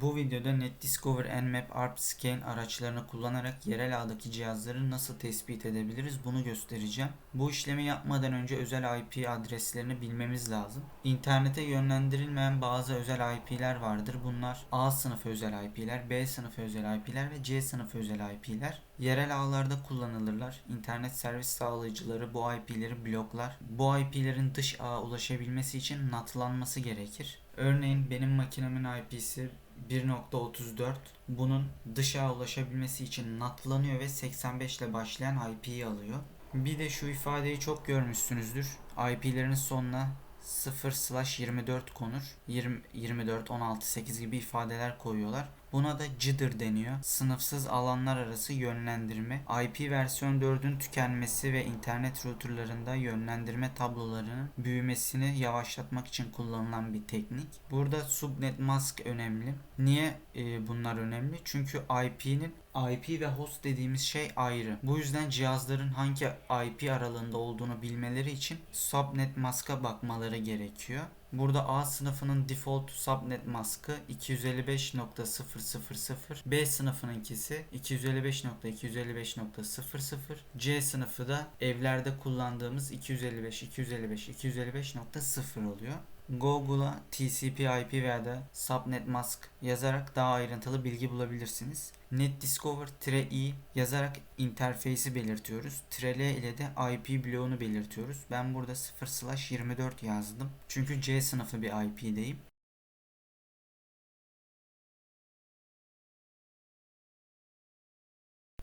Bu videoda NetDiscover, Nmap, ArpScan araçlarını kullanarak yerel ağdaki cihazları nasıl tespit edebiliriz bunu göstereceğim. Bu işlemi yapmadan önce özel IP adreslerini bilmemiz lazım. İnternete yönlendirilmeyen bazı özel IP'ler vardır. Bunlar A sınıfı özel IP'ler, B sınıfı özel IP'ler ve C sınıfı özel IP'ler. Yerel ağlarda kullanılırlar. İnternet servis sağlayıcıları bu IP'leri bloklar. Bu IP'lerin dış ağa ulaşabilmesi için NAT'lanması gerekir. Örneğin benim makinemin IP'si 1.34. Bunun dış ağa ulaşabilmesi için NAT'lanıyor ve 85 ile başlayan IP'yi alıyor. Bir de şu ifadeyi çok görmüşsünüzdür. IP'lerin sonuna 0/24 konur. 20, 24, 16, 8 gibi ifadeler koyuyorlar. Buna da jitter deniyor. Sınıfsız alanlar arası yönlendirme. IP versiyon 4'ün tükenmesi ve internet routerlarında yönlendirme tablolarının büyümesini yavaşlatmak için kullanılan bir teknik. Burada subnet mask önemli. Niye e, bunlar önemli? Çünkü IP'nin IP ve host dediğimiz şey ayrı. Bu yüzden cihazların hangi IP aralığında olduğunu bilmeleri için subnet mask'a bakmaları gerekiyor. Burada A sınıfının default subnet maskı 255.000, B sınıfınınkisi 255.255.00, C sınıfı da evlerde kullandığımız 255 255 255.0 oluyor. Google'a TCP/IP veya da Subnet Mask yazarak daha ayrıntılı bilgi bulabilirsiniz. NetDiscover-i yazarak interfeysi belirtiyoruz. -l ile de IP bloğunu belirtiyoruz. Ben burada 0/24 yazdım. Çünkü C sınıfı bir IP'deyim.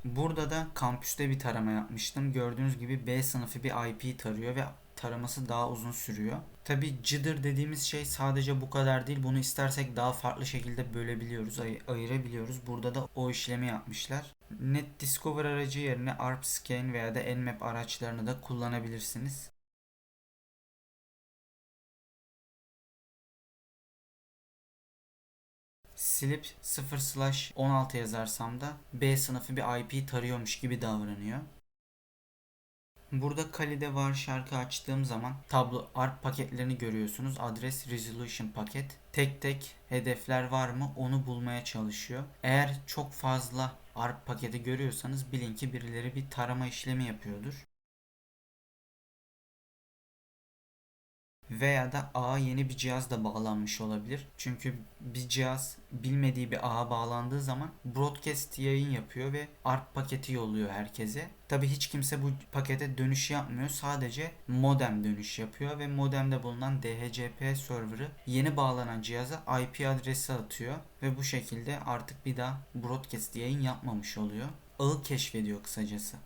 Burada da kampüste bir tarama yapmıştım. Gördüğünüz gibi B sınıfı bir IP tarıyor ve taraması daha uzun sürüyor. Tabi jitter dediğimiz şey sadece bu kadar değil. Bunu istersek daha farklı şekilde bölebiliyoruz, ay- ayırabiliyoruz. Burada da o işlemi yapmışlar. NetDiscover aracı yerine ArpScan veya da Nmap araçlarını da kullanabilirsiniz. silip 0/16 yazarsam da B sınıfı bir IP tarıyormuş gibi davranıyor. Burada Kali'de var şarkı açtığım zaman tablo ARP paketlerini görüyorsunuz. Adres resolution paket. Tek tek hedefler var mı onu bulmaya çalışıyor. Eğer çok fazla ARP paketi görüyorsanız bilin ki birileri bir tarama işlemi yapıyordur. Veya da ağa yeni bir cihaz da bağlanmış olabilir. Çünkü bir cihaz bilmediği bir ağa bağlandığı zaman broadcast yayın yapıyor ve ARP paketi yolluyor herkese. Tabi hiç kimse bu pakete dönüş yapmıyor. Sadece modem dönüş yapıyor ve modemde bulunan DHCP server'ı yeni bağlanan cihaza IP adresi atıyor ve bu şekilde artık bir daha broadcast yayın yapmamış oluyor. Ağı keşfediyor kısacası.